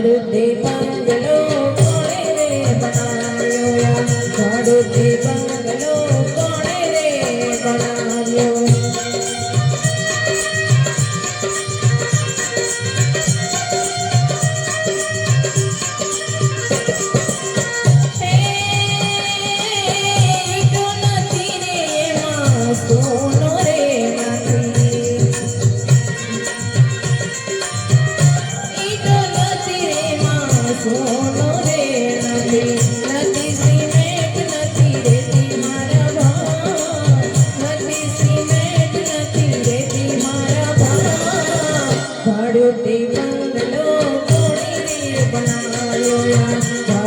ઝાડુથી બંગલો કોણે રે બનાવ્યો? ઝાડુથી બંગલો કોણે રે બનાવ્યો?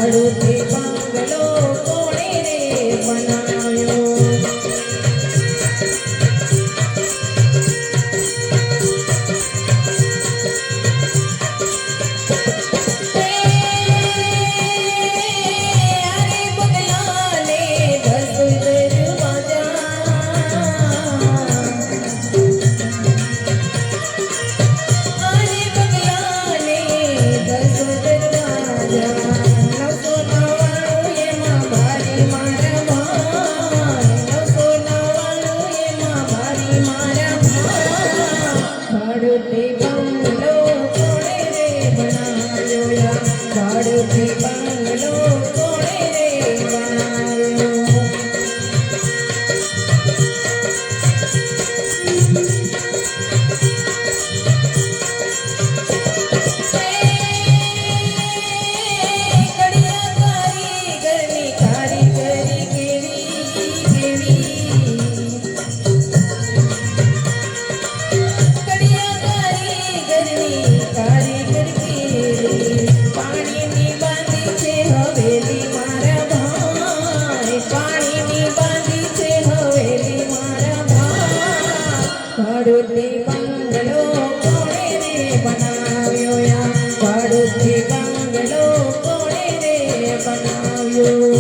ઝાડુથી બંગલો કોણે બનાવ્યો કોણે રે બનાવ્યો પડોથી બંગલો કોણે રે બનાવ્યો?